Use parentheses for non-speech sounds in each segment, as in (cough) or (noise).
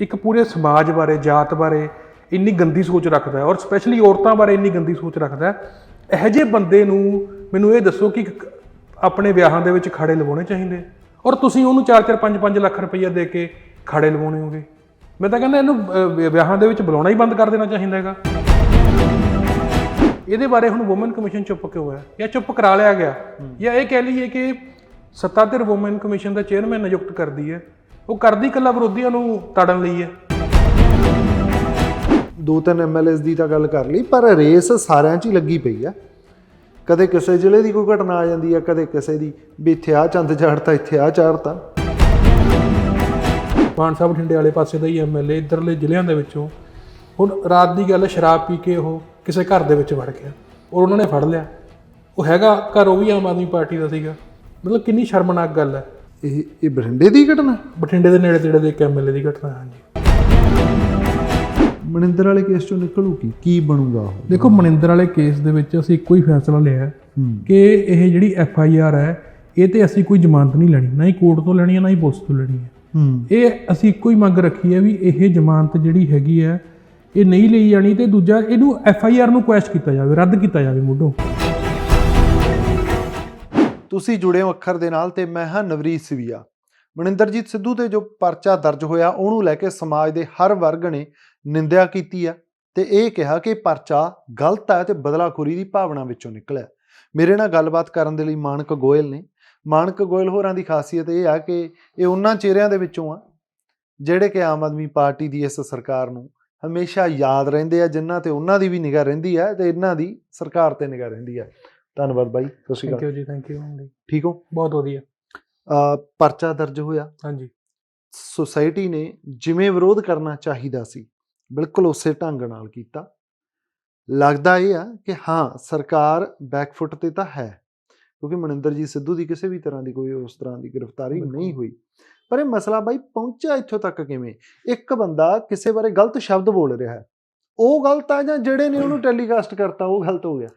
ਇੱਕ ਪੂਰੇ ਸਮਾਜ ਬਾਰੇ ਜਾਤ ਬਾਰੇ ਇੰਨੀ ਗੰਦੀ ਸੋਚ ਰੱਖਦਾ ਹੈ ਔਰ ਸਪੈਸ਼ਲੀ ਔਰਤਾਂ ਬਾਰੇ ਇੰਨੀ ਗੰਦੀ ਸੋਚ ਰੱਖਦਾ ਹੈ। ਇਹੋ ਜਿਹੇ ਬੰਦੇ ਨੂੰ ਮੈਨੂੰ ਇਹ ਦੱਸੋ ਕਿ ਆਪਣੇ ਵਿਆਹਾਂ ਦੇ ਵਿੱਚ ਖਾੜੇ ਲਵਾਉਣੇ ਚਾਹੀਦੇ? ਔਰ ਤੁਸੀਂ ਉਹਨੂੰ 4-4 5-5 ਲੱਖ ਰੁਪਈਆ ਦੇ ਕੇ ਖਾੜੇ ਲਵਾਉਣੇ ਹੋਗੇ? ਮੈਂ ਤਾਂ ਕਹਿੰਦਾ ਇਹਨੂੰ ਵਿਆਹਾਂ ਦੇ ਵਿੱਚ ਬੁਲਾਉਣਾ ਹੀ ਬੰਦ ਕਰ ਦੇਣਾ ਚਾਹੀਦਾ ਹੈਗਾ। ਇਹਦੇ ਬਾਰੇ ਹੁਣ ਔਮਨ ਕਮਿਸ਼ਨ ਚੁੱਪ ਕਿਉਂ ਹੈ? ਜਾਂ ਚੁੱਪ ਕਰਾ ਲਿਆ ਗਿਆ? ਜਾਂ ਇਹ ਕਹਿ ਲਈਏ ਕਿ ਸੱਤਾਧਿਰ ਔਮਨ ਕਮਿਸ਼ਨ ਦਾ ਚੇਅਰਮੈਨ ਨਿਯੁਕਤ ਕਰਦੀ ਹੈ। ਉਹ ਕਰਦੀ ਇਕੱਲਾ ਵਿਰੋਧੀਆਂ ਨੂੰ ਤਾੜਨ ਲਈ ਹੈ। ਦੋ ਤਿੰਨ ਐਮਐਲਏਸ ਦੀ ਤਾਂ ਗੱਲ ਕਰ ਲਈ ਪਰ ਰੇਸ ਸਾਰਿਆਂ 'ਚ ਹੀ ਲੱਗੀ ਪਈ ਆ। ਕਦੇ ਕਿਸੇ ਜ਼ਿਲ੍ਹੇ ਦੀ ਕੋਈ ਘਟਨਾ ਆ ਜਾਂਦੀ ਆ ਕਦੇ ਕਿਸੇ ਦੀ ਵੀ ਇੱਥੇ ਆ ਚੰਦ ਚਾੜਤਾ ਇੱਥੇ ਆ ਚਾੜਤਾ। ਮਾਨ ਸਾਹਿਬ ਬਠਿੰਡੇ ਵਾਲੇ ਪਾਸੇ ਦਾ ਹੀ ਐਮਐਲਏ ਇਧਰਲੇ ਜ਼ਿਲ੍ਹਿਆਂ ਦੇ ਵਿੱਚੋਂ। ਹੁਣ ਰਾਤ ਦੀ ਗੱਲ ਸ਼ਰਾਬ ਪੀ ਕੇ ਉਹ ਕਿਸੇ ਘਰ ਦੇ ਵਿੱਚ ਵੜ ਗਿਆ ਔਰ ਉਹਨਾਂ ਨੇ ਫੜ ਲਿਆ। ਉਹ ਹੈਗਾ ਘਰ ਉਹ ਵੀ ਆਮ ਆਦਮੀ ਪਾਰਟੀ ਦਾ ਸੀਗਾ। ਮਤਲਬ ਕਿੰਨੀ ਸ਼ਰਮਨਾਕ ਗੱਲ ਹੈ। ਇਹ ਇਹ ਬਠਿੰਡੇ ਦੀ ਘਟਨਾ? ਬਠਿੰਡੇ ਦੇ ਨੇੜੇ ਤੇੜੇ ਦੇ ਇੱਕ ਐਮਐਲਏ ਦੀ ਘਟਨਾ ਹਾਂਜੀ। ਮਨਿੰਦਰ ਵਾਲੇ ਕੇਸ ਚੋਂ ਨਿਕਲੂ ਕੀ ਕੀ ਬਣੂਗਾ ਉਹ? ਦੇਖੋ ਮਨਿੰਦਰ ਵਾਲੇ ਕੇਸ ਦੇ ਵਿੱਚ ਅਸੀਂ ਇੱਕੋ ਹੀ ਫੈਸਲਾ ਲਿਆ ਕਿ ਇਹ ਜਿਹੜੀ ਐਫ ਆਈ ਆਰ ਹੈ ਇਹ ਤੇ ਅਸੀਂ ਕੋਈ ਜ਼ਮਾਨਤ ਨਹੀਂ ਲੈਣੀ ਨਾ ਹੀ ਕੋਰਟ ਤੋਂ ਲੈਣੀ ਹੈ ਨਾ ਹੀ ਪੁਲਿਸ ਤੋਂ ਲੈਣੀ ਹੈ। ਹੂੰ। ਇਹ ਅਸੀਂ ਇੱਕੋ ਹੀ ਮੰਗ ਰੱਖੀ ਹੈ ਵੀ ਇਹ ਜ਼ਮਾਨਤ ਜਿਹੜੀ ਹੈਗੀ ਹੈ ਇਹ ਨਹੀਂ ਲਈ ਜਾਣੀ ਤੇ ਦੂਜਾ ਇਹਨੂੰ ਐਫ ਆਈ ਆਰ ਨੂੰ ਕੁਐਸਟ ਕੀਤਾ ਜਾਵੇ ਰੱਦ ਕੀਤਾ ਜਾਵੇ ਮੁੱਢੋਂ। ਤੁਸੀਂ ਜੁੜੇ ਹੋ ਅੱਖਰ ਦੇ ਨਾਲ ਤੇ ਮੈਂ ਹਾਂ ਨਵਰੀਤ ਸਿਵੀਆ। ਮਨਿੰਦਰਜੀਤ ਸਿੱਧੂ ਤੇ ਜੋ ਪਰਚਾ ਦਰਜ ਹੋਇਆ, ਉਹਨੂੰ ਲੈ ਕੇ ਸਮਾਜ ਦੇ ਹਰ ਵਰਗ ਨੇ ਨਿੰਦਿਆ ਕੀਤੀ ਆ ਤੇ ਇਹ ਕਿਹਾ ਕਿ ਪਰਚਾ ਗਲਤ ਹੈ ਤੇ ਬਦਲਾਖੋਰੀ ਦੀ ਭਾਵਨਾ ਵਿੱਚੋਂ ਨਿਕਲਿਆ। ਮੇਰੇ ਨਾਲ ਗੱਲਬਾਤ ਕਰਨ ਦੇ ਲਈ ਮਾਨਕ ਗੋਇਲ ਨੇ। ਮਾਨਕ ਗੋਇਲ ਹੋਰਾਂ ਦੀ ਖਾਸੀਅਤ ਇਹ ਆ ਕਿ ਇਹ ਉਹਨਾਂ ਚਿਹਰਿਆਂ ਦੇ ਵਿੱਚੋਂ ਆ, ਜਿਹੜੇ ਕਿ ਆਮ ਆਦਮੀ ਪਾਰਟੀ ਦੀ ਇਸ ਸਰਕਾਰ ਨੂੰ ਹਮੇਸ਼ਾ ਯਾਦ ਰਹਿੰਦੇ ਆ, ਜਿਨ੍ਹਾਂ ਤੇ ਉਹਨਾਂ ਦੀ ਵੀ ਨਿਗਾਹ ਰਹਿੰਦੀ ਹੈ ਤੇ ਇਹਨਾਂ ਦੀ ਸਰਕਾਰ ਤੇ ਨਿਗਾਹ ਰਹਿੰਦੀ ਹੈ ਧੰਨਵਾਦ ਬਾਈ ਸਤਿ ਸ਼੍ਰੀ ਥੈਂਕ ਅਕਾਲ। ਯੂ ਜੀ ਥੈਂਕ ਯੂ ਠੀਕ ਹੋ? ਬਹੁਤ ਵਧੀਆ। ਅ, ਪਰਚਾ ਦਰਜ ਹੋਇਆ। ਹਾਂਜੀ। ਸੁਸਾਇਟੀ ਨੇ ਜਿਵੇਂ ਵਿਰੋਧ ਕਰਨਾ ਚਾਹੀਦਾ ਸੀ ਬਿਲਕੁਲ ਉਸੇ ਢੰਗ ਨਾਲ ਕੀਤਾ। ਲੱਗਦਾ ਇਹ ਆ ਕਿ ਹਾਂ ਸਰਕਾਰ ਬੈਕਫੁੱਟ ਤੇ ਤਾਂ ਹੈ ਕਿਉਂਕਿ ਮਨਿੰਦਰਜੀਤ ਸਿੱਧੂ ਦੀ ਕਿਸੇ ਵੀ ਤਰ੍ਹਾਂ ਦੀ ਕੋਈ ਉਸ ਤਰ੍ਹਾਂ ਦੀ ਗ੍ਰਿਫਤਾਰੀ। ਨਹੀਂ ਹੋਈ। ਪਰ ਇਹ ਮਸਲਾ ਬਾਈ ਪਹੁੰਚਿਆ ਇੱਥੋਂ ਤੱਕ ਕਿਵੇਂ? ਇੱਕ ਬੰਦਾ ਕਿਸੇ ਬਾਰੇ ਗਲਤ ਸ਼ਬਦ ਬੋਲ ਰਿਹਾ ਹੈ। ਉਹ ਗਲਤ ਆ ਜਾਂ ਜਿਹੜੇ ਨੇ ਉਹਨੂੰ (coughs) ਟੈਲੀਕਾਸਟ ਕਰਤਾ ਉਹ ਗਲਤ ਹੋ ਗਿਆ।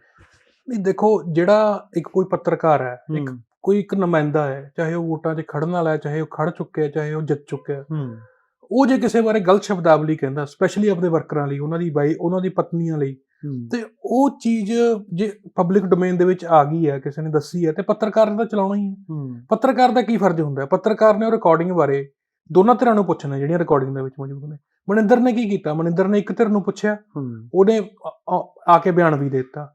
ਨਹੀਂ ਦੇਖੋ ਜਿਹੜਾ ਇੱਕ ਕੋਈ ਪੱਤਰਕਾਰ ਹੈ ਇੱਕ ਕੋਈ ਇੱਕ ਨੁਮਾਇੰਦਾ ਹੈ ਚਾਹੇ ਉਹ ਵੋਟਾਂ 'ਚ ਖੜਨ ਵਾਲਾ ਹੈ ਚਾਹੇ ਉਹ ਖੜ ਚੁੱਕਿਆ ਚਾਹੇ ਉਹ ਜਿੱਤ ਚੁੱਕਿਆ ਹੂੰ ਉਹ ਜੇ ਕਿਸੇ ਬਾਰੇ ਗਲਤ ਸ਼ਬਦਾਵਲੀ ਕਹਿੰਦਾ ਸਪੈਸ਼ਲੀ ਆਪਣੇ ਵਰਕਰਾਂ ਲਈ ਉਹਨਾਂ ਦੀ ਬਾਈ ਉਹਨਾਂ ਦੀ ਪਤਨੀਆਂ ਲਈ ਤੇ ਉਹ ਚੀਜ਼ ਜੇ ਪਬਲਿਕ ਡੋਮੇਨ ਦੇ ਵਿੱਚ ਆ ਗਈ ਹੈ ਕਿਸੇ ਨੇ ਦੱਸੀ ਹੈ ਤੇ ਪੱਤਰਕਾਰ ਨੇ ਤਾਂ ਚਲਾਉਣਾ ਹੀ ਹੈ। ਪੱਤਰਕਾਰ ਦਾ ਕੀ ਫਰਜ਼ ਹੁੰਦਾ ਹੈ? ਪੱਤਰਕਾਰ ਨੇ ਉਹ ਰਿਕਾਰਡਿੰਗ ਬਾਰੇ ਦੋਨਾਂ ਧਿਰਾਂ ਨੂੰ ਪੁੱਛਣਾ ਜਿਹੜੀਆਂ ਰਿਕਾਰਡਿੰਗ ਦੇ ਵਿੱਚ ਮੌਜੂਦ ਨੇ। ਮਨਿੰਦਰ ਨੇ ਕੀ ਕੀਤਾ? ਮਨਿੰਦਰ ਨੇ ਇੱਕ ਧਿਰ ਨੂੰ ਪੁੱਛਿਆ ਉਹਨੇ ਆ- ਕੇ ਬਿਆਨ ਵੀ ਦਿੱਤਾ।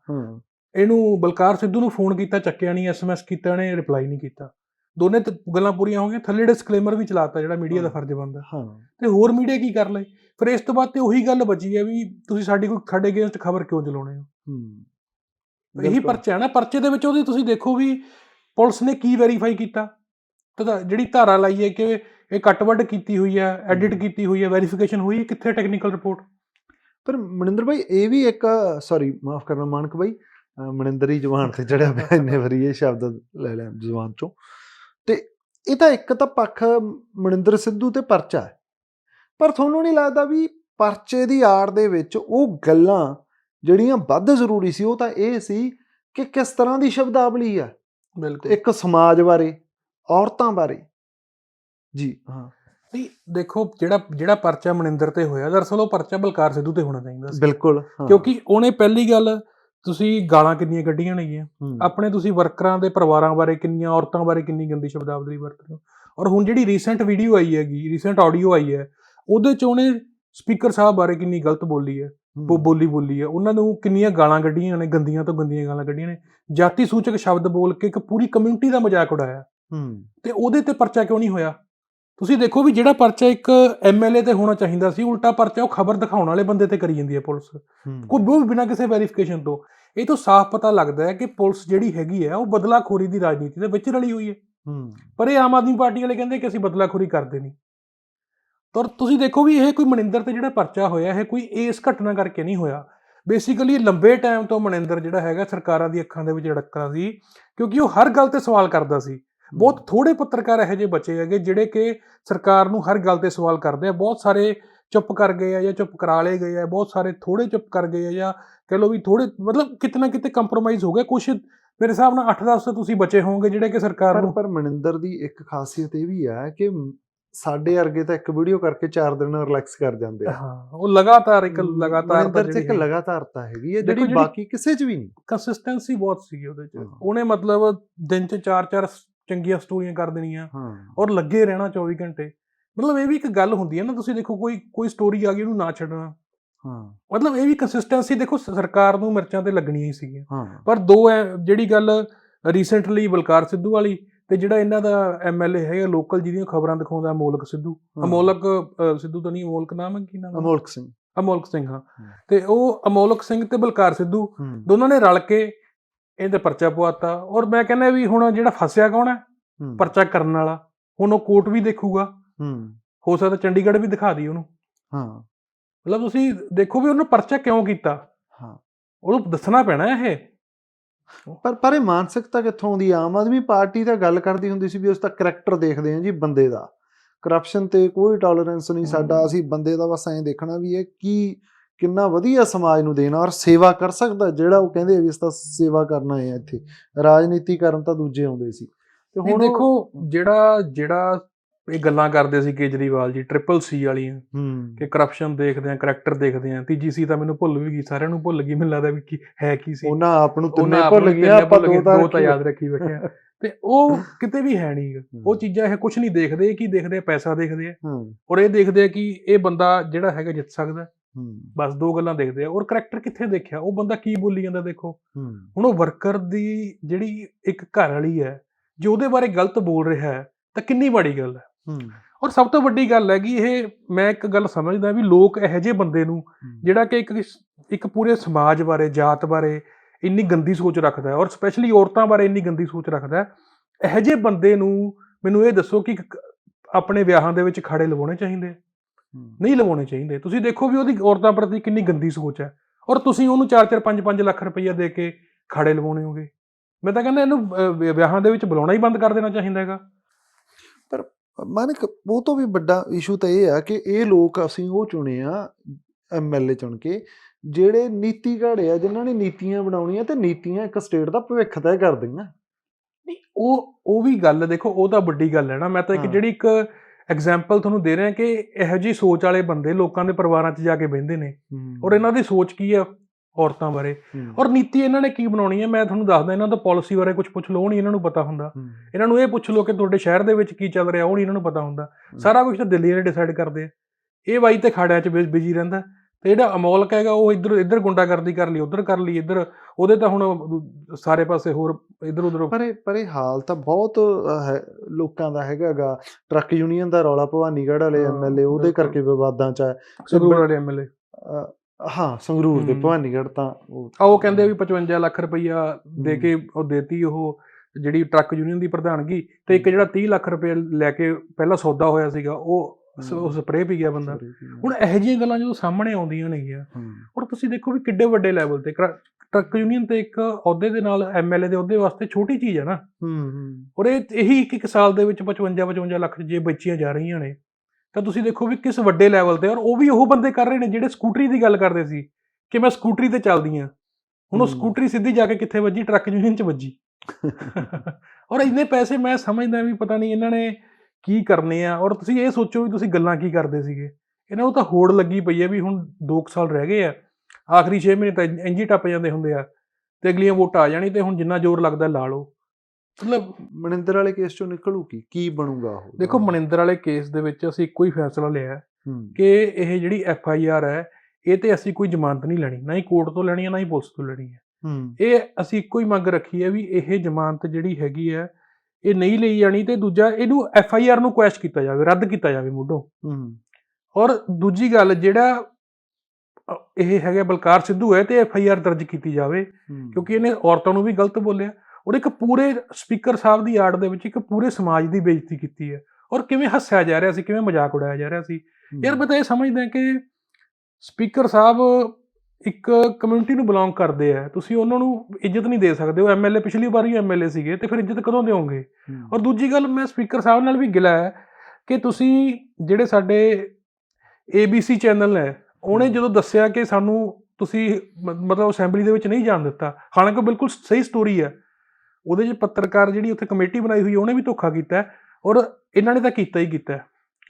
ਇਹਨੂੰ ਬਲਕਾਰ ਸਿੱਧੂ ਨੂੰ ਫੋਨ ਕੀਤਾ ਚੱਕਿਆ ਨਹੀਂ ਐਸਐਮਐਸ ਕੀਤਾ ਇਹਨੇ ਰਿਪਲਾਈ ਨਹੀਂ ਕੀਤਾ। ਦੋਨੇ ਗੱਲਾਂ ਪੂਰੀਆਂ ਹੋ ਗਈਆਂ ਥੱਲੇ ਡਿਸਕਲੇਮਰ ਵੀ ਚਲਾਤਾ ਜਿਹੜਾ ਮੀਡੀਆ ਦਾ। ਫਰਜ਼ ਬਣਦਾ। ਹਾਂ। ਤੇ ਹੋਰ ਮੀਡੀਆ ਕੀ ਕਰ ਲਏ? ਫਿਰ ਇਸ ਤੋਂ ਬਾਅਦ ਤੇ ਉਹੀ ਗੱਲ ਬਚੀ ਹੈ ਵੀ ਤੁਸੀਂ ਸਾਡੀ ਕੋਈ ਸਾਡੇ ਅਗੇਂਸਟ ਖਬਰ ਕਿਉਂ ਚਲਾਉਣੇ ਹੋ? ਹੂੰ। ਇਹੀ। ਪਰਚਾ ਹੈ ਨਾ ਪਰਚੇ ਦੇ ਵਿੱਚ ਉਹਦੀ ਤੁਸੀਂ ਦੇਖੋ ਵੀ ਪੁਲਿਸ ਨੇ ਕੀ ਵੈਰੀਫਾਈ ਕੀਤਾ। ਤਾਂ ਜਿਹੜੀ ਧਾਰਾ ਲਾਈ ਹੈ ਕਿ ਇਹ ਕੱਟਵੱਡ ਕੀਤੀ ਹੋਈ ਹੈ ਐਡਿਟ। ਕੀਤੀ ਹੋਈ ਹੈ ਵੈਰੀਫਿਕੇਸ਼ਨ ਹੋਈ ਹੈ ਕਿੱਥੇ ਟੈਕਨੀਕਲ ਰਿਪੋਰਟ ਪਰ ਮਨਿੰਦਰ ਭਾਈ ਇਹ ਵੀ ਇੱਕ ਸੌਰੀ ਮਾਫ ਕਰਨਾ ਮਾਨਕ ਭਾਈ ਮਨਿੰਦਰ ਹੀ ਜ਼ੁਬਾਨ ਤੇ ਚੜਿਆ ਪਿਆ (laughs) ਇੰਨੇ ਵਾਰੀ ਇਹ ਸ਼ਬਦ ਲੈ ਲਿਆ ਜ਼ੁਬਾਨ ਚੋਂ। ਤੇ ਇਹ ਤਾਂ ਇੱਕ ਤਾਂ ਪੱਖ ਮਨਿੰਦਰ ਸਿੱਧੂ ਤੇ ਪਰਚਾ ਹੈ। ਪਰ ਤੁਹਾਨੂੰ ਨਹੀਂ ਲੱਗਦਾ ਵੀ ਪਰਚੇ ਦੀ ਆੜ ਦੇ ਵਿੱਚ ਉਹ ਗੱਲਾਂ ਜਿਹੜੀਆਂ ਵੱਧ ਜ਼ਰੂਰੀ ਸੀ ਉਹ ਤਾਂ ਇਹ ਸੀ ਕਿ ਕਿਸ ਤਰ੍ਹਾਂ ਦੀ ਸ਼ਬਦਾਵਲੀ ਆ? ਬਿਲਕੁਲ। ਇੱਕ ਸਮਾਜ ਬਾਰੇ ਔਰਤਾਂ ਬਾਰੇ। ਜੀ ਹਾਂ। ਨਹੀਂ ਦੇਖੋ ਜਿਹੜਾ ਜਿਹੜਾ ਪਰਚਾ ਮਨਿੰਦਰ ਤੇ ਹੋਇਆ ਦਰਅਸਲ ਉਹ ਪਰਚਾ ਬਲਕਾਰ ਸਿੱਧੂ ਤੇ ਹੋਣਾ ਚਾਹੀਦਾ ਸੀ। ਬਿਲਕੁਲ। ਕਿਉਂਕਿ ਉਹਨੇ ਪਹਿਲੀ ਗੱਲ ਤੁਸੀਂ ਗਾਲਾਂ ਕਿੰਨੀਆਂ ਕੱਢੀਆਂ ਨੇਗੀਆਂ। ਆਪਣੇ ਤੁਸੀਂ ਵਰਕਰਾਂ ਦੇ ਪਰਿਵਾਰਾਂ ਬਾਰੇ ਕਿੰਨੀਆਂ ਔਰਤਾਂ ਬਾਰੇ ਕਿੰਨੀ ਗੰਦੀ ਸ਼ਬਦਾਵਲੀ ਵਰਤ ਰਹੇ ਹੋ? ਔਰ ਹੁਣ ਜਿਹੜੀ ਰੀਸੈਂਟ ਵੀਡੀਓ ਆਈ ਹੈਗੀ ਰੀਸੈਂਟ ਆਡੀਓ ਆਈ ਹੈ ਉਹਦੇ ਚ ਉਹਨੇ ਸਪੀਕਰ ਸਾਹਿਬ ਬਾਰੇ ਕਿੰਨੀ ਗਲਤ ਬੋਲੀ ਹੈ ਹੂੰ, ਬੋ- ਬੋਲੀ ਬੋਲੀ ਹੈ। ਉਹਨਾਂ ਨੂੰ ਕਿੰਨੀਆਂ ਗਾਲਾਂ ਕੱਢੀਆਂ ਨੇ ਗੰਦੀਆਂ ਤੋਂ ਗੰਦੀਆਂ ਗਾਲਾਂ ਕੱਢੀਆਂ ਨੇ। ਜਾਤੀ ਸੂਚਕ ਸ਼ਬਦ ਬੋਲ ਕੇ ਇੱਕ ਪੂਰੀ ਕਮਿਊਨਿਟੀ ਦਾ ਮਜ਼ਾਕ ਉਡਾਇਆ। ਤੇ ਉਹਦੇ ਤੇ ਪਰਚਾ ਕਿਉਂ ਨਹੀਂ ਹੋਇਆ? ਤੁਸੀਂ ਦੇਖੋ ਵੀ ਜਿਹੜਾ ਪਰਚਾ ਇੱਕ ਐਮਐਲਏ ਤੇ ਹੋਣਾ ਚਾਹੀਦਾ ਸੀ ਉਲਟਾ ਪਰਚਾ ਉਹ ਖਬਰ ਦਿਖਾਉਣ ਵਾਲੇ ਬੰਦੇ ਤੇ ਕਰੀ ਜਾਂਦੀ ਹੈ ਪੁਲਿਸ। ਕੋਈ ਬਿਨਾਂ ਕਿਸੇ ਵੈਰੀਫਿਕੇਸ਼ਨ ਤੋਂ। ਇਹ ਤੋਂ ਸਾਫ਼ ਪਤਾ ਲੱਗਦਾ ਹੈ ਕਿ ਪੁਲਿਸ ਜਿਹੜੀ ਹੈਗੀ ਹੈ ਉਹ ਬਦਲਾਖੋਰੀ ਦੀ ਰਾਜਨੀਤੀ ਦੇ ਵਿੱਚ ਰਲੀ ਹੋਈ ਹੈ। ਪਰ ਇਹ ਆਮ ਆਦਮੀ ਪਾਰਟੀ ਵਾਲੇ ਕਹਿੰਦੇ ਕਿ ਅਸੀਂ ਬਦਲਾਖੋਰੀ ਕਰਦੇ ਨਹੀਂ। ਤਾਂ ਤੁਸੀਂ ਦੇਖੋ ਵੀ ਇਹ ਕੋਈ ਮਨਿੰਦਰ ਤੇ ਜਿਹੜਾ ਪਰਚਾ ਹੋਇਆ ਇਹ ਕੋਈ ਇਸ ਘਟਨਾ ਕਰਕੇ ਨਹੀਂ ਹੋਇਆ। ਬੇਸਿਕਲੀ ਲੰਬੇ ਟਾਈਮ ਤੋਂ ਮਨਿੰਦਰ ਜਿਹੜਾ ਹੈਗਾ ਸਰਕਾਰਾਂ ਦੀ ਅੱਖਾਂ ਦੇ ਵਿੱਚ ਰੜਕਦਾ ਸੀ ਕਿਉਂਕਿ ਉਹ ਹਰ ਗੱਲ ਤੇ ਸਵਾਲ ਕਰਦਾ ਸੀ। ਬਹੁਤ ਥੋੜੇ ਪੱਤਰਕਾਰ ਇਹੋ ਜਿਹੇ ਬਚੇ ਹੈਗੇ ਜਿਹੜੇ ਕਿ ਸਰਕਾਰ ਨੂੰ ਹਰ ਗੱਲ ਤੇ ਸਵਾਲ ਕਰਦੇ ਆ। ਬਹੁਤ ਸਾਰੇ ਚੁੱਪ ਕਰ ਗਏ ਆ ਜਾਂ ਚੁੱਪ ਕਰਾ ਲਏ ਗਏ ਆ। ਬਹੁਤ ਸਾਰੇ ਥੋੜੇ ਚੁੱਪ ਕਰ ਗਏ ਆ ਜਾਂ ਕਹ ਲਓ ਵੀ ਥੋੜੇ ਮਤਲਬ ਕਿਤਨਾ ਕਿਤੇ ਕੰਪਰੋਮਾਈਜ਼ ਹੋ ਗਿਆ ਕੁਝ ਮੇਰੇ ਹਿਸਾਬ ਨਾਲ 8-10 ਤੋਂ ਤੁਸੀਂ ਬਚੇ ਹੋਵੋਗੇ ਜਿਹੜੇ ਕਿ ਸਰਕਾਰ ਨੂੰ ਪਰ ਮਨਿੰਦਰ ਦੀ ਇੱਕ ਖਾਸੀਅਤ ਇਹ ਵੀ ਹੈ ਕਿ ਸਾਡੇ ਵਰਗੇ ਤਾਂ ਇੱਕ ਵੀਡੀਓ ਕਰਕੇ 4 ਦਿਨ ਰਿਲੈਕਸ ਕਰ ਜਾਂਦੇ ਆ। ਹਾਂ ਉਹ ਲਗਾਤਾਰ ਇੱਕ ਲਗਾਤਾਰ ਮਨਿੰਦਰ ਚ ਇੱਕ ਲਗਾਤਾਰਤਾ ਹੈਗੀ ਹੈ ਜਿਹੜੀ ਬਾਕੀ ਕਿਸੇ ਚ ਵੀ ਨਹੀਂ। ਕੰਸਿਸਟੈਂਸੀ ਬਹੁਤ ਸੀਗੀ ਉਹਦੇ ਚ। ਉਹਨੇ ਮਤਲਬ ਦਿਨ ਚ ਚਾਰ ਚਾਰ ਚੰਗੀਆਂ ਸਟੋਰੀਆਂ ਕਰ ਦੇਣੀਆਂ ਔਰ ਲੱਗੇ ਰਹਿਣਾ 24 ਘੰਟੇ। ਮਤਲਬ ਇਹ ਵੀ ਇੱਕ ਗੱਲ ਹੁੰਦੀ ਹੈ ਨਾ ਤੁਸੀਂ ਦੇਖੋ ਕੋਈ ਕੋਈ ਸਟੋਰੀ ਆ ਗਈ ਉਹਨੂੰ ਨਾ ਛੱਡਣਾ। ਹਾਂ। ਮਤਲਬ ਇਹ ਵੀ ਕੰਸਿਸਟੈਂਸੀ ਦੇਖੋ ਸਰਕਾਰ ਨੂੰ ਮਿਰਚਾਂ ਤੇ ਲੱਗਣੀਆਂ ਹੀ ਸੀਗੀਆਂ। ਪਰ ਦੋ ਜਿਹੜੀ ਗੱਲ ਰੀਸੈਂਟਲੀ ਬਲਕਾਰ ਸਿੱਧੂ ਵਾਲੀ ਤੇ ਜਿਹੜਾ ਇਹਨਾਂ ਦਾ ਐਮਐਲਏ ਹੈਗਾ ਲੋਕਲ ਜਿਹਦੀਆਂ ਖਬਰਾਂ ਦਿਖਾਉਂਦਾ ਅਮੋਲਕ ਸਿੱਧੂ। ਅਮੋਲਕ ਸਿੱਧੂ ਤਾਂ ਨਹੀਂ ਅਮੋਲਕ ਨਾਮ ਹੈ ਕੀ ਨਾਮ? ਅਮੋਲਕ ਸਿੰਘ। ਅਮੋਲਕ ਸਿੰਘ ਹਾਂ। ਤੇ ਉਹ ਅਮੋਲਕ ਸਿੰਘ ਤੇ ਬਲਕਾਰ ਸਿੱਧੂ ਦੋਨਾਂ ਨੇ ਰਲ ਕੇ ਇਹਦੇ ਪਰਚਾ ਪਵਾਤਾ। ਔਰ ਮੈਂ ਕਹਿੰਦਾ ਵੀ ਹੁਣ ਜਿਹੜਾ ਫਸਿਆ ਕੌਣ ਹੈ? ਪਰਚਾ ਕਰਨ ਵਾਲਾ। ਹੁਣ ਉਹ ਕੋਰਟ ਵੀ ਦੇਖੂਗਾ। ਹੂੰ। ਹੋ ਸਕਦਾ ਚੰਡੀਗੜ੍ਹ ਵੀ ਦਿਖਾ ਦੀ ਉਹਨੂੰ। ਹਾਂ। ਮਤਲਬ ਤੁਸੀਂ ਦੇਖੋ ਵੀ ਉਹਨੂੰ ਪਰਚਾ ਕਿਉਂ ਕੀਤਾ? ਹਾਂ। ਉਹਨੂੰ ਦੱਸਣਾ ਪੈਣਾ ਇਹ? ਪਰ ਪਰ ਇਹ ਮਾਨਸਿਕਤਾ ਕਿੱਥੋਂ ਆਉਂਦੀ? ਆਮ ਆਦਮੀ ਪਾਰਟੀ ਤਾਂ ਗੱਲ ਕਰਦੀ ਹੁੰਦੀ ਸੀ ਵੀ ਉਸ ਦਾ ਕਰੈਕਟਰ ਦੇਖਦੇ ਆ ਜੀ ਬੰਦੇ ਦਾ। ਕਰਪਸ਼ਨ ਤੇ ਕੋਈ ਟੋਲਰੈਂਸ ਨਹੀਂ ਸਾਡਾ। ਅਸੀਂ ਬੰਦੇ ਦਾ ਬਸ ਐਂ ਦੇਖਣਾ ਵੀ ਇਹ ਕੀ ਕਿੰਨਾ ਵਧੀਆ ਸਮਾਜ ਨੂੰ ਦੇਣਾ ਔਰ ਸੇਵਾ ਕਰ ਸਕਦਾ ਜਿਹੜਾ ਉਹ ਕਹਿੰਦੇ ਵੀ ਇਸ ਦਾ ਸੇਵਾ ਕਰਨਾ ਹੈ ਇੱਥੇ। ਰਾਜਨੀਤੀ ਕਰਨ ਤਾਂ ਦੂਜੇ ਆਉਂਦੇ ਸੀ। ਤੇ ਹੁਣ ਦੇਖੋ ਜਿਹੜਾ ਜਿਹੜਾ ਇਹ ਗੱਲਾਂ ਕਰਦੇ ਸੀ ਕੇਜਰੀਵਾਲ ਜੀ ਟ੍ਰਿਪਲ ਸੀ ਵਾਲੀਆਂ ਹੂੰ। ਕਿ ਕਰਪਸ਼ਨ ਦੇਖਦੇ ਆ ਕਰੈਕਟਰ ਦੇਖਦੇ ਆ ਤੀਜੀ ਸੀ ਤਾਂ ਮੈਨੂੰ ਭੁੱਲ ਵੀ ਗਈ ਸਾਰਿਆਂ ਨੂੰ ਭੁੱਲ ਗਈ ਮੈਨੂੰ ਲੱਗਦਾ ਵੀ ਕੀ ਹੈ ਕੀ ਸੀ। ਉਹਨਾਂ ਆਪ ਨੂੰ ਤਿੰਨੇ ਭੁੱਲ ਤਿੰਨੇ ਆਪਾਂ ਦੋ ਤਾਂ ਯਾਦ ਰੱਖੀ ਬੈਠੇ ਆ। ਤੇ ਉਹ ਕਿਤੇ ਵੀ ਹੈ ਨਹੀਂ ਉਹ ਚੀਜ਼ਾਂ ਇਹ ਕੁਝ ਨਹੀਂ ਦੇਖਦੇ ਕੀ ਦੇਖਦੇ ਪੈਸਾ ਦੇਖਦੇ ਆ। ਔਰ ਇਹ ਦੇਖਦੇ ਆ ਕਿ ਇਹ ਬੰਦਾ ਜਿਹੜਾ ਹੈਗਾ ਜਿੱਤ ਸਕਦਾ। ਬਸ ਦੋ ਗੱਲਾਂ ਦੇਖਦੇ ਆ ਔਰ ਕਰੈਕਟਰ ਕਿੱਥੇ ਦੇਖਿਆ? ਉਹ ਬੰਦਾ ਕੀ ਬੋਲੀ ਜਾਂਦਾ ਦੇਖੋ। ਹੂੰ। ਹੁਣ ਉਹ ਵਰਕਰ ਦੀ ਜਿਹੜੀ ਇੱਕ ਘਰ ਵਾਲੀ ਹੈ ਜੇ ਉਹਦੇ ਬਾਰੇ ਗਲਤ ਬੋਲ ਰਿਹਾ ਹੈ ਤਾਂ ਕਿੰਨੀ ਮਾੜੀ ਗੱਲ ਹੈ। ਹੂੰ। ਔਰ ਸਭ ਤੋਂ ਵੱਡੀ ਗੱਲ ਹੈਗੀ ਇਹ ਮੈਂ ਇੱਕ ਗੱਲ ਸਮਝਦਾ ਵੀ ਲੋਕ ਇਹੋ ਜਿਹੇ ਬੰਦੇ ਨੂੰ ਜਿਹੜਾ ਕਿ ਇੱਕ ਇੱਕ ਪੂਰੇ ਸਮਾਜ ਬਾਰੇ ਜਾਤ ਬਾਰੇ ਇੰਨੀ ਗੰਦੀ ਸੋਚ ਰੱਖਦਾ ਹੈ ਔਰ ਸਪੈਸ਼ਲੀ ਔਰਤਾਂ ਬਾਰੇ ਇੰਨੀ ਗੰਦੀ ਸੋਚ ਰੱਖਦਾ ਹੈ। ਇਹੋ ਜਿਹੇ ਬੰਦੇ ਨੂੰ ਮੈਨੂੰ ਇਹ ਦੱਸੋ ਕਿ ਆਪਣੇ ਵਿਆਹਾਂ ਦੇ ਵਿੱਚ ਖੜੇ ਲਵਾਉਣੇ ਚਾਹੀਦੇ? ਹੂੰ ਨਹੀਂ ਲਵਾਉਣੇ ਚਾਹੀਦੇ। ਤੁਸੀਂ ਦੇਖੋ ਵੀ ਉਹਦੀ ਔਰਤਾਂ ਪ੍ਰਤੀ ਕਿੰਨੀ ਗੰਦੀ ਸੋਚ ਹੈ। ਔਰ ਤੁਸੀਂ ਉਹਨੂੰ 4-4 5-5 ਲੱਖ ਰੁਪਈਆ ਦੇ ਕੇ ਖੜੇ ਲਵਾਉਣੇ ਹੋਗੇ। ਮੈਂ ਤਾਂ ਕਹਿੰਦਾ ਇਹਨੂੰ ਵਿਆਹਾਂ ਦੇ ਵਿੱਚ ਬੁਲਾਉਣਾ ਹੀ ਬੰਦ ਕਰ ਦੇਣਾ ਚਾਹੀਦਾ ਹੈਗਾ। ਮਾਨਕ ਉਹ ਤੋਂ ਵੀ ਵੱਡਾ ਇਸ਼ੂ ਤਾਂ ਇਹ ਆ ਕਿ ਇਹ ਲੋਕ ਅਸੀਂ ਉਹ ਚੁਣੇ ਆ ਐਮਐਲਏ ਚੁਣ ਕੇ ਜਿਹੜੇ ਨੀਤੀ ਘਾੜੇ ਆ ਜਿਨ੍ਹਾਂ ਨੇ ਨੀਤੀਆਂ ਬਣਾਉਣੀਆਂ ਤੇ ਨੀਤੀਆਂ ਇੱਕ ਸਟੇਟ ਦਾ ਭਵਿੱਖ ਤੈਅ ਕਰਦੀਆਂ। ਨਹੀਂ ਉਹ ਉਹ ਵੀ ਗੱਲ ਦੇਖੋ ਉਹ ਤਾਂ ਵੱਡੀ ਗੱਲ ਹੈ ਨਾ। ਮੈਂ ਤਾਂ ਇੱਕ। ਜਿਹੜੀ ਇੱਕ ਐਗਜ਼ਾਮਪਲ ਤੁਹਾਨੂੰ ਦੇ ਰਿਹਾ ਕਿ ਇਹੋ ਜਿਹੀ ਸੋਚ ਵਾਲੇ ਬੰਦੇ ਲੋਕਾਂ ਦੇ ਪਰਿਵਾਰਾਂ 'ਚ ਜਾ ਕੇ ਬਹਿੰਦੇ ਨੇ ਔਰ ਇਹਨਾਂ ਦੀ ਸੋਚ ਕੀ ਆ ਔਰਤਾਂ ਬਾਰੇ? ਔਰ ਨੀਤੀ ਇਹਨਾਂ ਨੇ ਕੀ ਬਣਾਉਣੀ ਹੈ ਮੈਂ ਤੁਹਾਨੂੰ ਦੱਸਦਾ ਇਹਨਾਂ ਦਾ ਪਾਲਿਸੀ ਬਾਰੇ ਕੁਝ ਪੁੱਛ ਲਓ ਨਹੀਂ ਇਹਨਾਂ ਨੂੰ ਪਤਾ ਹੁੰਦਾ। ਇਹਨਾਂ ਨੂੰ ਇਹ ਪੁੱਛ ਲਓ ਕਿ ਤੁਹਾਡੇ ਸ਼ਹਿਰ ਦੇ ਵਿੱਚ ਕੀ ਚੱਲ ਰਿਹਾ ਉਹ ਨਹੀਂ ਇਹਨਾਂ ਨੂੰ ਪਤਾ ਹੁੰਦਾ। ਸਾਰਾ ਕੁਝ ਤਾਂ ਦਿੱਲੀ ਵਾਲੇ ਡਿਸਾਈਡ ਕਰਦੇ ਆ। ਇਹ ਬਾਈ ਤੇ ਖਾੜਿਆਂ 'ਚ ਬਿਜ਼ੀ ਰਹਿੰਦਾ। ਤੇ ਜਿਹੜਾ ਅਮੋਲਕ ਹੈਗਾ ਉਹ ਇੱਧਰ ਇੱਧਰ ਗੁੰਡਾਗਰਦੀ ਕਰ ਲਈ ਉੱਧਰ ਕਰ ਲਈ ਇੱਧਰ ਉਹਦੇ ਤਾਂ ਹੁਣ ਸਾਰੇ ਪਾਸੇ ਹੋਰ ਇੱਧਰ ਉੱਧਰ ਪਰ ਪਰ ਇਹ ਹਾਲ ਤਾਂ ਬਹੁਤ ਲੋਕਾਂ ਦਾ ਹੈਗਾਗਾ ਟਰੱਕ ਯੂਨੀਅਨ ਦਾ ਰੌਲਾ ਭਵਾਨੀਗੜ੍ਹ ਵਾਲੇ ਐਮਐਲਏ ਉਹਦੇ। ਕਰਕੇ ਵਿਵਾਦਾਂ ਚ ਹੈ ਸੰਗਰੂਰ ਵਾਲੇ ਐਮਐਲਏ ਹਾਂ ਸੰਗਰੂਰ ਦੇ। ਭਵਾਨੀਗੜ੍ਹ ਤਾਂ ਉਹ ਕਹਿੰਦੇ ਵੀ 55 ਲੱਖ ਰੁਪਈਆ ਦੇ। ਕੇ ਉਹ ਦੇਤੀ ਉਹ ਜਿਹੜੀ ਟਰੱਕ ਯੂਨੀਅਨ ਦੀ ਪ੍ਰਧਾਨਗੀ ਤੇ ਇੱਕ ਜਿਹੜਾ 30 ਲੱਖ ਰੁਪਏ ਲੈ ਕੇ ਪਹਿਲਾਂ ਸੌਦਾ ਹੋਇਆ ਸੀਗਾ ਉਹ ਉਹ ਸਪਰੇਅ ਪੀ ਗਿਆ ਬੰਦਾ। ਹੁਣ ਇਹੋ ਜਿਹੀਆਂ ਗੱਲਾਂ ਜਦੋਂ ਸਾਹਮਣੇ ਆਉਂਦੀਆਂ ਨੇਗੀਆਂ ਔਰ ਤੁਸੀਂ ਦੇਖੋ ਵੀ ਕਿੱਡੇ ਵੱਡੇ ਲੈਵਲ ਤੇ ਟਰੱਕ ਯੂਨੀਅਨ ਤੇ ਇੱਕ ਅਹੁਦੇ ਦੇ ਨਾਲ ਐਮਐਲਏ ਦੇ ਅਹੁਦੇ ਵਾਸਤੇ ਛੋਟੀ ਚੀਜ਼ ਹੈ ਨਾ ਔਰ ਇਹ ਇਹੀ ਇੱਕ ਇੱਕ ਸਾਲ ਦੇ ਵਿੱਚ 55 55 ਲੱਖ ਜੇ ਬੱਚੀਆਂ ਜਾ ਰਹੀਆਂ ਨੇ ਤਾਂ ਤੁਸੀਂ ਦੇਖੋ ਵੀ ਕਿਸ ਵੱਡੇ ਲੈਵਲ ਤੇ ਔਰ ਉਹ ਵੀ ਉਹ ਬੰਦੇ ਕਰ ਰਹੇ ਨੇ ਜਿਹੜੇ ਸਕੂਟਰੀ ਦੀ ਗੱਲ ਕਰਦੇ ਸੀ ਕਿ ਮੈਂ ਸਕੂਟਰੀ ਤੇ ਚੱਲਦੀ ਆ। ਹੁਣ ਉਹ। ਸਕੂਟਰੀ ਸਿੱਧੀ ਜਾ ਕੇ ਕਿੱਥੇ ਵੱਜੀ? ਟਰੱਕ ਯੂਨੀਅਨ 'ਚ ਵੱਜੀ। (laughs) ਔਰ ਇੰਨੇ ਪੈਸੇ ਮੈਂ ਸਮਝਦਾ ਵੀ ਪਤਾ ਨਹੀਂ ਇਹਨਾਂ ਨੇ ਕੀ ਕਰਨੇ ਆ ਔਰ ਤੁਸੀਂ ਇਹ ਸੋਚੋ ਵੀ ਤੁਸੀਂ ਗੱਲਾਂ ਕੀ ਕਰਦੇ ਸੀਗੇ। ਇਹਨਾਂ ਨੂੰ ਤਾਂ ਹੋੜ ਲੱਗੀ ਪਈ ਹੈ ਵੀ ਹੁਣ 2 ਸਾਲ ਰਹਿ ਗਏ ਆ ਆਖਰੀ 6 ਮਹੀਨੇ ਤਾਂ ਇੰਜ ਹੀ ਟੱਪ ਜਾਂਦੇ ਹੁੰਦੇ ਆ ਤੇ ਅਗਲੀਆਂ ਵੋਟਾਂ ਆ ਜਾਣੀ ਤੇ ਹੁਣ ਜਿੰਨਾ ਜ਼ੋਰ ਲੱਗਦਾ ਲਾ ਲਓ। ਮਤਲਬ ਮਨਿੰਦਰ ਵਾਲੇ ਕੇਸ ਚੋਂ ਨਿਕਲੂ ਕੀ? ਕੀ ਬਣੂਗਾ ਉਹ? ਦੇਖੋ ਮਨਿੰਦਰ ਵਾਲੇ ਕੇਸ ਦੇ ਵਿੱਚ ਅਸੀਂ ਇੱਕੋ ਹੀ ਫੈਸਲਾ ਲਿਆ ਕਿ ਇਹ ਜਿਹੜੀ ਐਫ ਆਈ ਆਰ ਹੈ ਇਹ ਤੇ ਅਸੀਂ ਕੋਈ ਜ਼ਮਾਨਤ ਨਹੀਂ ਲੈਣੀ ਨਾ ਹੀ ਕੋਰਟ ਤੋਂ ਲੈਣੀ ਹੈ ਨਾ ਹੀ ਪੁਲਿਸ ਤੋਂ ਲੈਣੀ ਹੈ। ਇਹ ਅਸੀਂ ਇੱਕੋ ਹੀ ਮੰਗ ਰੱਖੀ ਹੈ ਵੀ ਇਹ ਜ਼ਮਾਨਤ ਜਿਹੜੀ ਹੈਗੀ ਹੈ ਇਹ ਨਹੀਂ ਲਈ ਜਾਣੀ ਤੇ ਦੂਜਾ ਇਹਨੂੰ ਐਫ ਆਈ ਆਰ ਨੂੰ ਕੁਐਸ਼ ਕੀਤਾ ਜਾਵੇ ਰੱਦ ਕੀਤਾ ਜਾਵੇ ਮੁੱਢੋਂ। ਹਮ, ਔਰ ਦੂਜੀ ਗੱਲ ਜਿਹੜਾ ਇਹ ਹੈਗਾ ਬਲਕਾਰ ਸਿੱਧੂ ਹੈ ਤੇ ਐਫ ਆਈ ਆਰ ਦਰਜ ਕੀਤੀ ਜਾਵੇ ਕਿਉਂਕਿ ਇਹਨੇ ਔਰਤਾਂ ਨੂੰ ਵੀ ਗਲਤ ਬੋਲਿਆ। ਔਰ ਇੱਕ ਪੂਰੇ ਸਪੀਕਰ ਸਾਹਿਬ ਦੀ ਆੜ ਦੇ ਵਿੱਚ ਇੱਕ ਪੂਰੇ ਸਮਾਜ ਦੀ ਬੇਇੱਜ਼ਤੀ ਕੀਤੀ ਹੈ। ਔਰ ਕਿਵੇਂ ਹੱਸਿਆ ਜਾ ਰਿਹਾ ਸੀ ਕਿਵੇਂ ਮਜ਼ਾਕ ਉਡਾਇਆ ਜਾ ਰਿਹਾ ਸੀ। ਯਾਰ ਮੈਂ ਤਾਂ ਇਹ ਸਮਝਦਾ ਕਿ ਸਪੀਕਰ ਸਾਹਿਬ ਇੱਕ ਕਮਿਊਨਿਟੀ ਨੂੰ ਬਿਲੋਂਗ ਕਰਦੇ ਆ। ਤੁਸੀਂ ਉਹਨਾਂ ਨੂੰ ਇੱਜ਼ਤ ਨਹੀਂ ਦੇ ਸਕਦੇ। ਉਹ ਐਮਐਲਏ ਪਿਛਲੀ ਵਾਰ ਹੀ ਐਮਐਲਏ ਸੀਗੇ ਤੇ ਫਿਰ ਇੱਜ਼ਤ ਕਦੋਂ ਦਿਓਗੇ? ਔਰ ਦੂਜੀ ਗੱਲ ਮੈਂ ਸਪੀਕਰ ਸਾਹਿਬ ਨਾਲ ਵੀ ਗਿਲਾ ਹੈ ਕਿ ਤੁਸੀਂ ਜਿਹੜੇ ਸਾਡੇ ABC ਚੈਨਲ ਹੈ ਉਹਨੇ। ਜਦੋਂ ਦੱਸਿਆ ਕਿ ਸਾਨੂੰ ਤੁਸੀਂ ਮਤਲਬ ਅਸੈਂਬਲੀ ਦੇ ਵਿੱਚ ਨਹੀਂ ਜਾਣ ਦਿੱਤਾ ਹਾਲਾਂਕਿ ਉਹ ਬਿਲਕੁਲ ਸਹੀ ਸਟੋਰੀ ਹੈ ਉਹਦੇ 'ਚ ਪੱਤਰਕਾਰ ਜਿਹੜੀ ਉੱਥੇ ਕਮੇਟੀ ਬਣਾਈ ਹੋਈ ਉਹਨੇ ਵੀ ਧੋਖਾ ਕੀਤਾ ਔਰ ਇਹਨਾਂ ਨੇ ਤਾਂ ਕੀਤਾ ਹੀ ਕੀਤਾ।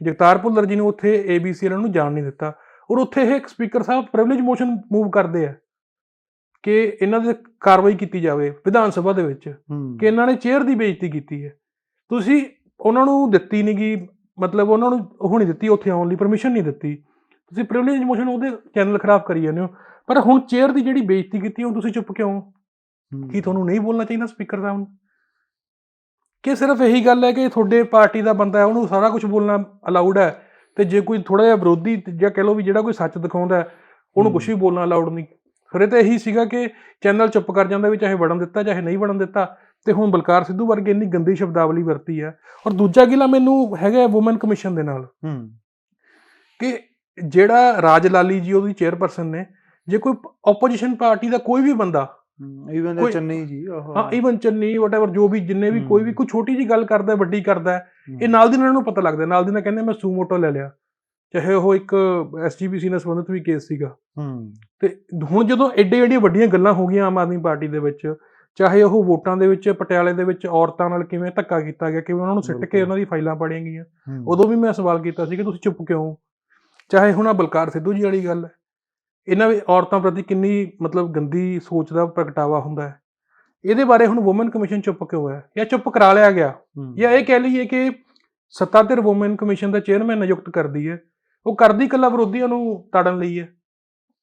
ਜਗਤਾਰ ਭੁੱਲਰ ਜੀ ਨੂੰ ਉੱਥੇ ਏਬੀਸੀ ਵਾਲਿਆਂ ਨੂੰ ਜਾਣ ਨਹੀਂ ਦਿੱਤਾ। ਔਰ ਉੱਥੇ ਇਹ ਸਪੀਕਰ ਸਾਹਿਬ ਪ੍ਰਿਵਿਲੇਜ ਮੋਸ਼ਨ ਮੂਵ ਕਰਦੇ ਆ ਕਿ ਇਹਨਾਂ ਦੇ ਕਾਰਵਾਈ ਕੀਤੀ ਜਾਵੇ ਵਿਧਾਨ ਸਭਾ ਦੇ ਵਿੱਚ ਕਿ ਇਹਨਾਂ ਨੇ ਚੇਅਰ ਦੀ ਬੇਇੱਜ਼ਤੀ ਕੀਤੀ ਹੈ। ਤੁਸੀਂ ਉਹਨਾਂ ਨੂੰ ਦਿੱਤੀ ਨਹੀਂਗੀ ਮਤਲਬ ਉਹਨਾਂ ਨੂੰ ਉਹ ਨਹੀਂ ਦਿੱਤੀ ਉੱਥੇ ਆਉਣ ਲਈ ਪਰਮਿਸ਼ਨ ਨਹੀਂ ਦਿੱਤੀ। ਤੁਸੀਂ ਪ੍ਰਿਵਿਲੇਜ ਮੋਸ਼ਨ ਉਹਦੇ ਚੈਨਲ ਖਰਾਬ ਕਰੀ ਜਾਂਦੇ ਹੋ। ਪਰ ਹੁਣ ਚੇਅਰ ਦੀ ਜਿਹੜੀ ਬੇਇੱਜ਼ਤੀ ਕੀਤੀ ਉਹ ਤੁਸੀਂ ਚੁੱਪ ਕਿਉਂ। ਕੀ ਤੁਹਾਨੂੰ ਨਹੀਂ ਬੋਲਣਾ ਚਾਹੀਦਾ ਸਪੀਕਰ ਸਾਹਿਬ ਨੂੰ? ਕਿ ਸਿਰਫ ਇਹੀ ਗੱਲ ਹੈ ਕਿ ਤੁਹਾਡੇ ਪਾਰਟੀ ਦਾ ਬੰਦਾ ਹੈ ਉਹਨੂੰ ਸਾਰਾ ਕੁਝ ਬੋਲਣਾ ਅਲਾਉਡ ਹੈ। ਤੇ ਜੇ ਕੋਈ ਥੋੜਾ ਜਿਹਾ ਵਿਰੋਧੀ ਜਾਂ ਕਹਿ ਲਓ ਵੀ ਜਿਹੜਾ ਕੋਈ ਸੱਚ ਦਿਖਾਉਂਦਾ ਉਹਨੂੰ ਕੁਝ ਵੀ ਬੋਲਣਾ ਅਲਾਉਡ ਨਹੀਂ। ਫਿਰ ਇਹ ਤਾਂ ਇਹੀ ਸੀਗਾ ਕਿ ਚੈਨਲ ਚੁੱਪ ਕਰ ਜਾਂਦਾ ਵੀ ਚਾਹੇ ਵੜਨ ਦਿੱਤਾ ਚਾਹੇ ਨਹੀਂ ਵੜਨ ਦਿੱਤਾ ਤੇ ਹੁਣ ਬਲਕਾਰ ਸਿੱਧੂ ਵਰਗੇ ਇੰਨੀ ਗੰਦੀ ਸ਼ਬਦਾਵਲੀ ਵਰਤੀ ਹੈ। ਔਰ ਦੂਜਾ ਗਿਲਾ ਮੈਨੂੰ ਹੈਗਾ ਵੂਮਨ ਕਮਿਸ਼ਨ ਦੇ ਨਾਲ। ਹੂੰ। ਕਿ ਜਿਹੜਾ ਰਾਜ ਲਾਲੀ ਜੀ ਉਹਦੀ ਚੇਅਰਪਰਸਨ ਨੇ ਜੇ ਕੋਈ ਆਪੋਜੀਸ਼ਨ ਪਾਰਟੀ ਦਾ ਕੋਈ ਵੀ ਬੰਦਾ ਇਵਨ ਕੋਈ- ਚੰਨੀ ਜੀ ਉਹ ਹਾਂ ਈਵਨ ਚੰਨੀ ਵਟਐਵਰ ਜੋ ਵੀ ਜਿੰਨੇ ਵੀ ਕੋਈ ਵੀ। ਕੋਈ ਛੋਟੀ ਜੀ ਗੱਲ ਕਰਦਾ ਵੱਡੀ ਕਰਦਾ। ਇਹ ਨਾਲ ਦੀ ਨਾਲ ਨੂੰ ਪਤਾ ਲੱਗਦਾ ਨਾਲ ਦੀ ਨਾਲ ਕਹਿੰਦੇ ਮੈਂ ਸੂਮੋਟੋ ਲੈ ਲਿਆ ਚਾਹੇ ਉਹ ਇੱਕ ਐਸਜੀਪੀਸੀ ਨਾਲ ਸੰਬੰਧਿਤ ਵੀ ਕੇਸ ਸੀਗਾ ਹੂੰ ਤੇ ਹੁਣ ਜਦੋਂ ਐਡੇ ਐਡੀਆਂ ਵੱਡੀਆਂ ਗੱਲਾਂ ਹੋ ਗਈਆਂ ਆਮ ਆਦਮੀ ਪਾਰਟੀ ਦੇ ਵਿੱਚ ਚਾਹੇ ਉਹ ਵੋਟਾਂ ਦੇ ਵਿੱਚ ਪਟਿਆਲੇ ਦੇ ਵਿੱਚ ਔਰਤਾਂ ਨਾਲ ਕਿਵੇਂ ਧੱਕਾ ਕੀਤਾ ਗਿਆ ਕਿਵੇਂ ਉਹਨਾਂ ਨੂੰ ਸਿੱਟ ਕੇ ਬਿਲਕੁਲ। ਉਹਨਾਂ ਦੀ ਫਾਈਲਾਂ ਪਾੜੀਆਂ ਗਈਆਂ ਹੂੰ। ਉਦੋਂ ਵੀ ਮੈਂ ਸਵਾਲ ਕੀਤਾ ਸੀ ਕਿ ਤੁਸੀਂ ਚੁੱਪ ਕਿਉਂ ਚਾਹੇ ਹੁਣ ਆ ਬਲਕਾਰ ਸਿੱਧੂ ਜੀ ਵਾਲੀ ਗੱਲ ਹੈ ਇਹਨਾਂ ਵੀ ਔਰਤਾਂ ਪ੍ਰਤੀ ਕਿੰਨੀ ਮਤਲਬ ਗੰਦੀ ਸੋਚ ਦਾ ਪ੍ਰਗਟਾਵਾ ਹੁੰਦਾ ਹੈ। ਇਹਦੇ ਬਾਰੇ ਹੁਣ ਵੂਮਨ ਕਮਿਸ਼ਨ ਚੁੱਪ ਕਿਉਂ ਹੈ? ਜਾਂ ਚੁੱਪ ਕਰਾ ਲਿਆ ਗਿਆ। ਜਾਂ ਇਹ ਕਹਿ ਲਈਏ ਕਿ ਸੱਤਾਧਿਰ ਵੂਮਨ ਕਮਿਸ਼ਨ ਦਾ ਚੇਅਰਮੈਨ ਨਿਯੁਕਤ ਕਰਦੀ ਹੈ। ਉਹ ਕਰਦੀ ਇਕੱਲਾ ਵਿਰੋਧੀਆਂ ਨੂੰ ਤਾੜਨ ਲਈ ਹੈ।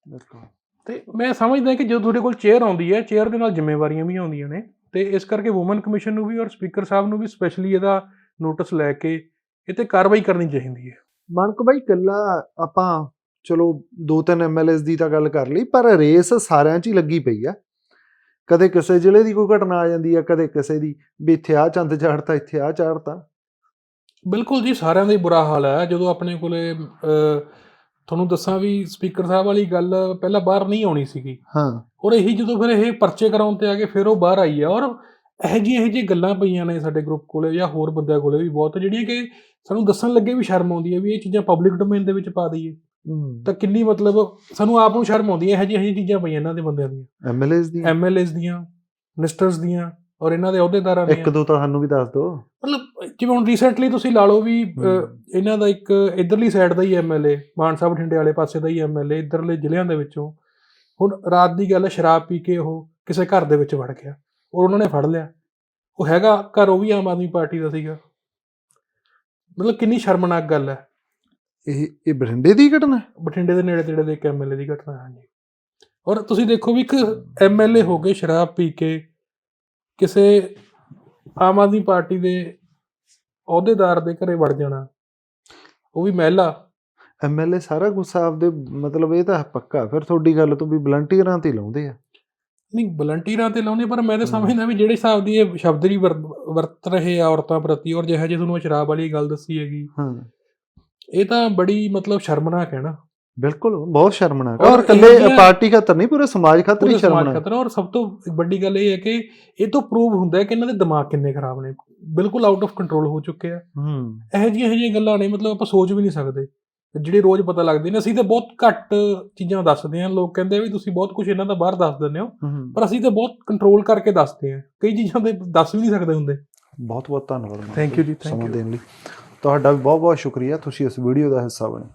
ਬਿਲਕੁਲ। ਤੇ ਮੈਂ ਸਮਝਦਾ ਕਿ ਜਦੋਂ ਤੁਹਾਡੇ ਕੋਲ ਚੇਅਰ ਆਉਂਦੀ ਹੈ ਚੇਅਰ ਦੇ ਨਾਲ ਜ਼ਿੰਮੇਵਾਰੀਆਂ ਵੀ ਆਉਂਦੀਆਂ ਨੇ। ਤੇ ਇਸ ਕਰਕੇ ਵੂਮਨ ਕਮਿਸ਼ਨ ਨੂੰ ਵੀ ਔਰ ਸਪੀਕਰ ਸਾਹਿਬ ਨੂੰ ਵੀ ਸਪੈਸ਼ਲੀ ਇਹਦਾ ਨੋਟਿਸ ਲੈ ਕੇ ਇਹ ਤੇ ਕਾਰਵਾਈ ਕਰਨੀ ਚਾਹੀਦੀ ਹੈ। ਮਾਨਕ ਬਾਈ ਕੱਲਾ ਆਪਾਂ ਚਲੋ ਦੋ ਤਿੰਨ ਐਮਐਲਏਸ ਦੀ ਤਾਂ ਗੱਲ ਕਰ ਲਈ ਪਰ ਰੇਸ ਸਾਰਿਆਂ 'ਚ ਹੀ ਲੱਗੀ ਪਈ ਆ। ਕਦੇ ਕਿਸੇ ਜ਼ਿਲ੍ਹੇ ਦੀ ਕੋਈ ਘਟਨਾ ਆ ਜਾਂਦੀ ਆ ਕਦੇ ਕਿਸੇ ਦੀ ਵੀ ਇੱਥੇ ਆ ਚੰਦ ਚਾੜਤਾ ਇੱਥੇ ਆ ਚਾੜਤਾ ਬਿਲਕੁਲ ਜੀ ਸਾਰਿਆਂ ਦਾ ਹੀ ਬੁਰਾ ਹਾਲ ਹੈ ਜਦੋਂ ਆਪਣੇ ਕੋਲੇ ਤੁਹਾਨੂੰ ਦੱਸਾਂ ਵੀ ਸਪੀਕਰ ਸਾਹਿਬ ਵਾਲੀ ਗੱਲ ਪਹਿਲਾਂ ਬਾਹਰ ਨਹੀਂ ਆਉਣੀ ਸੀਗੀ। ਹਾਂ। ਔਰ ਇਹੀ ਜਦੋਂ ਫਿਰ ਇਹ ਪਰਚੇ ਕਰਾਉਣ ਤੇ ਆ ਕੇ ਫਿਰ ਉਹ ਬਾਹਰ ਆਈ ਹੈ ਔਰ ਇਹ ਜਿਹੀ ਇਹ ਜਿਹੀ ਗੱਲਾਂ ਪਈਆਂ ਨੇ ਸਾਡੇ ਗਰੁੱਪ ਕੋਲੇ ਜਾਂ ਹੋਰ ਬੰਦਿਆਂ ਕੋਲੇ ਵੀ ਬਹੁਤ ਜਿਹੜੀਆਂ ਕਿ ਸਾਨੂੰ ਦੱਸਣ ਲੱਗੇ ਵੀ ਸ਼ਰਮ ਆਉਂਦੀ ਹੈ ਵੀ ਇਹ ਚੀਜ਼ਾਂ ਪਬਲਿਕ ਡੋਮੇਨ ਦੇ ਵਿੱਚ ਪਾ ਦਈਏ। ਤਾਂ ਕਿੰਨੀ ਮਤਲਬ ਸਾਨੂੰ ਆਪ ਨੂੰ ਸ਼ਰਮ ਆਉਂਦੀ ਹੈ ਇਹ ਜਿਹੀ ਇਹ ਚੀਜ਼ਾਂ ਪਈਆਂ ਇਹਨਾਂ ਦੇ ਬੰਦਿਆਂ ਦੀਆਂ। ਐਮਐਲਏਸ ਦੀ ਐਮਐਲਏਸ ਦੀਆਂ ਮਿਨਿਸਟਰਸ ਦੀਆਂ ਔਰ ਇਹਨਾਂ ਦੇ ਅਹੁਦੇਦਾਰਾਂ ਦੀਆਂ। ਇੱਕ ਦੋ ਤਾਂ ਸਾਨੂੰ ਵੀ ਦੱਸ ਦਿਓ। ਮਤਲਬ ਜਿਵੇਂ ਹੁਣ ਰੀਸੈਂਟਲੀ ਤੁਸੀਂ ਲਾ ਲਓ ਵੀ। ਇਹਨਾਂ ਦਾ ਇੱਕ ਇਧਰਲੀ ਸਾਈਡ ਦਾ ਹੀ ਐਮਐਲਏ ਮਾਨਸਾ ਬਠਿੰਡੇ ਵਾਲੇ ਪਾਸੇ ਦਾ ਹੀ ਐਮਐਲਏ ਇਧਰਲੇ ਜ਼ਿਲ੍ਹਿਆਂ ਦੇ ਵਿੱਚੋਂ। ਹੁਣ ਰਾਤ ਦੀ ਗੱਲ ਹੈ, ਸ਼ਰਾਬ ਪੀ ਕੇ ਉਹ ਕਿਸੇ ਘਰ ਦੇ ਵਿੱਚ ਵੜ ਗਿਆ ਔਰ ਉਹਨਾਂ ਨੇ ਫੜ ਲਿਆ। ਉਹ ਹੈਗਾ ਘਰ ਉਹ ਵੀ ਆਮ ਆਦਮੀ ਪਾਰਟੀ ਦਾ ਸੀਗਾ। ਮਤਲਬ ਕਿੰਨੀ ਸ਼ਰਮਨਾਕ ਗੱਲ ਹੈ। ਇਹ ਇਹ ਬਰਿੰਡੇ ਦੀ ਘਟਨਾ ਹੈ? ਬਠਿੰਡੇ ਦੇ ਨੇੜੇ ਤੇੜੇ ਦੇ ਇੱਕ ਐਮਐਲਏ ਦੀ ਘਟਨਾ ਹੈ ਜੀ ਔਰ ਤੁਸੀਂ ਦੇਖੋ ਵੀ ਇੱਕ ਐਮਐਲਏ ਹੋ ਕੇ ਸ਼ਰਾਬ ਪੀ ਕੇ ਕਿਸੇ ਆਮ ਆਦਮੀ ਪਾਰਟੀ ਦੇ ਅਹੁਦੇਦਾਰ ਦੇ ਘਰੇ ਵੜ ਜਾਣਾ ਉਹ ਵੀ ਮਹਿਲਾ ਐਮਐਲਏ ਸਾਰਾ ਗੁੱਸਾ ਆਪਦੇ ਮਤਲਬ ਇਹ ਤਾਂ ਪੱਕਾ ਫਿਰ ਤੁਹਾਡੀ ਗੱਲ ਤੋਂ ਵੀ ਵਲੰਟੀਅਰਾਂ ਤੇ ਹੀ ਲਾਉਂਦੇ ਆ ਨਹੀਂ ਵਲੰਟੀਅਰਾਂ ਤੇ ਲਾਉਂਦੇ ਪਰ ਮੈਂ ਤਾਂ ਹਮ। ਸਮਝਦਾ ਵੀ ਜਿਹੜੇ ਹਿਸਾਬ ਦੀ ਇਹ ਸ਼ਬਦਰੀ ਵਰਤ ਰਹੇ ਆ ਔਰਤਾਂ ਪ੍ਰਤੀ ਔਰ ਜਿਹੋ ਜਿਹੇ ਤੁਹਾਨੂੰ ਇਹ ਸ਼ਰਾਬ ਵਾਲੀ ਗੱਲ ਦੱਸੀ ਹੈਗੀ ਹਾਂ ਇਹ ਤਾਂ ਬੜੀ ਮਤਲਬ ਸ਼ਰਮਨਾਕ ਹੈ ਨਾ। ਬਿਲਕੁਲ ਬਹੁਤ ਸ਼ਰਮਨਾਕ। ਔਰ ਇਕੱਲੇ ਪਾਰਟੀ ਖਾਤਰ ਨਹੀਂ ਪੂਰੇ ਸਮਾਜ ਖਾਤਰ ਹੀ ਸਮਾਜ ਸ਼ਰਮਨਾਕ। ਖਤਰਾ। ਔਰ ਸਭ ਤੋਂ ਵੱਡੀ ਗੱਲ ਇਹ ਹੈ ਕਿ ਇਹ ਤੋਂ ਪ੍ਰੂਵ ਹੁੰਦਾ ਹੈ ਕਿ ਇਹਨਾਂ ਦੇ ਦਿਮਾਗ ਕਿੰਨੇ ਖਰਾਬ ਨੇ। ਬਿਲਕੁਲ ਆਊਟ ਆਫ ਕੰਟਰੋਲ ਹੋ ਚੁੱਕੇ ਆ। ਹੂੰ। ਇਹੋ ਜਿਹੀਆਂ ਇਹੋ ਜਿਹੀਆਂ ਗੱਲਾਂ ਨੇ ਮਤਲਬ ਆਪਾਂ ਸੋਚ ਵੀ ਨਹੀਂ ਸਕਦੇ। ਜਿਹੜੀ ਰੋਜ਼ ਪਤਾ ਲੱਗਦੀ ਨੇ ਅਸੀਂ ਤਾਂ ਬਹੁਤ ਘੱਟ ਚੀਜ਼ਾਂ ਦੱਸਦੇ ਹਾਂ। ਲੋਕ ਕਹਿੰਦੇ ਵੀ ਤੁਸੀਂ ਬਹੁਤ ਕੁਝ ਇਹਨਾਂ ਦਾ ਬਾਹਰ ਦੱਸ ਦਿੰਦੇ ਹੋ ਪਰ ਅਸੀਂ ਤਾਂ ਬਹੁਤ ਕੰਟਰੋਲ ਕਰਕੇ ਦੱਸਦੇ ਹਾਂ। ਕਈ ਚੀਜ਼ਾਂ ਦੇ ਦੱਸ ਵੀ ਨਹੀਂ ਸਕਦੇ ਹੁੰਦੇ। ਬਹੁਤ ਬਹੁਤ ਧੰਨਵਾਦ Thank you ਜੀ, thank ਸਮਾਂ you. ਦੇਣ ਲਈ। ਤੁਹਾਡਾ ਵੀ ਬਹੁਤ ਬਹੁਤ ਸ਼ੁਕਰੀਆ। ਤੁਸੀਂ ਇਸ ਵੀਡੀਓ ਦਾ ਹਿੱਸਾ ਬਣੇ।